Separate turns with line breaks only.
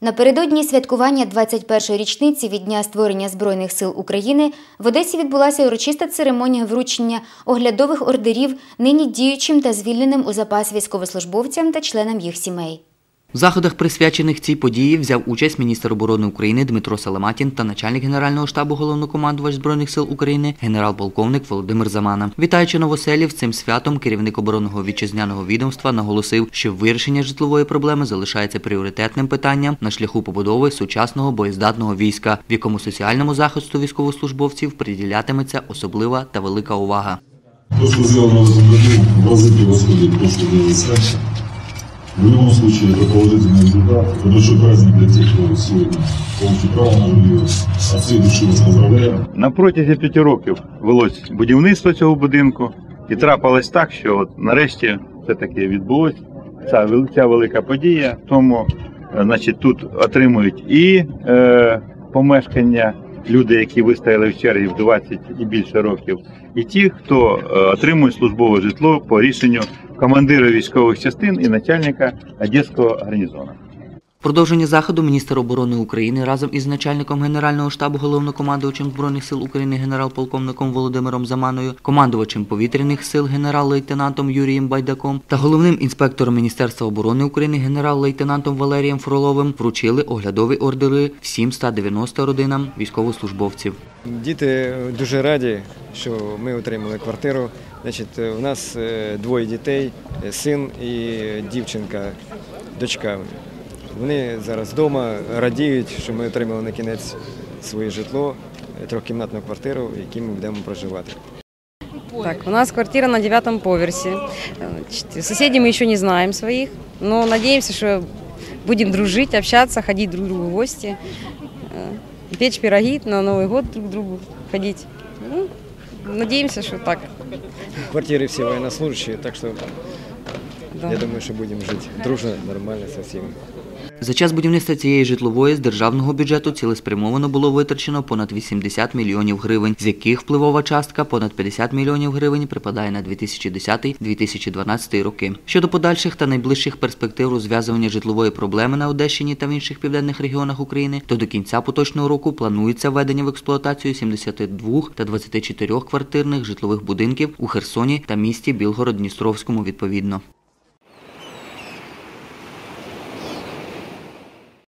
Напередодні святкування 21-ї річниці від дня створення Збройних сил України в Одесі відбулася урочиста церемонія вручення оглядових ордерів нині діючим та звільненим у запас військовослужбовцям та членам їх сімей.
В заходах, присвячених цій події, взяв участь міністр оборони України Дмитро Саламатін та начальник Генерального штабу головнокомандувач Збройних сил України генерал-полковник Володимир Замана. Вітаючи новоселів цим святом, керівник оборонного вітчизняного відомства наголосив, що вирішення житлової проблеми залишається пріоритетним питанням на шляху побудови сучасного боєздатного війська, в якому соціальному захисту військовослужбовців приділятиметься особлива та велика увага.
То, что в этом году, в разы превосходит то, что делалось раньше. В любом случае, это положительный результат. Это большой праздник для тех, кто сегодня получит право на жилье. От всей души вас поздравляю.
На протязі п'яти років велось будівництво цього будинку, і трапилось так, що от нарешті все-таки відбулось ця, вел- ця велика подія. Тому е, значить, тут отримують і е, помешкання люди, які вистояли в черзі в 20 і більше років, і ті, хто е, отримує службове житло по рішенню командира військових частин і начальника Одеського гарнізону.
Продовження заходу міністр оборони України разом із начальником Генерального штабу головнокомандувачем Збройних сил України генерал-полковником Володимиром Заманою, командувачем повітряних сил генерал-лейтенантом Юрієм Байдаком та головним інспектором Міністерства оборони України генерал-лейтенантом Валерієм Фроловим вручили оглядові ордери всім 190 родинам військовослужбовців.
Діти дуже раді, що ми отримали квартиру. Значить, у нас е, двоє дітей, е, син і дівчинка, дочка. Вони зараз вдома радіють, що ми отримали на кінець своє житло, е, трьохкімнатну квартиру, в якій ми будемо проживати.
Так, у нас квартира на девятом поверсе. Значит, Соседей мы еще не знаем своих, но надеемся, что будем дружить, общаться, ходить друг к другу в гости, э, печь пироги, на Новый год друг к другу ходить. Ну, надеемся, что так.
В квартирі всі военнослужащие, так що
Да.
я думаю, що будемо жити дружно, нормально со всіми.
За час будівництва цієї житлової з державного бюджету цілеспрямовано було витрачено понад 80 мільйонів гривень, з яких впливова частка понад 50 мільйонів гривень припадає на 2010-2012 роки. Щодо подальших та найближчих перспектив розв'язування житлової проблеми на Одещині та в інших південних регіонах України, то до кінця поточного року планується введення в експлуатацію 72 та 24 квартирних житлових будинків у Херсоні та місті Білгород-Дністровському відповідно.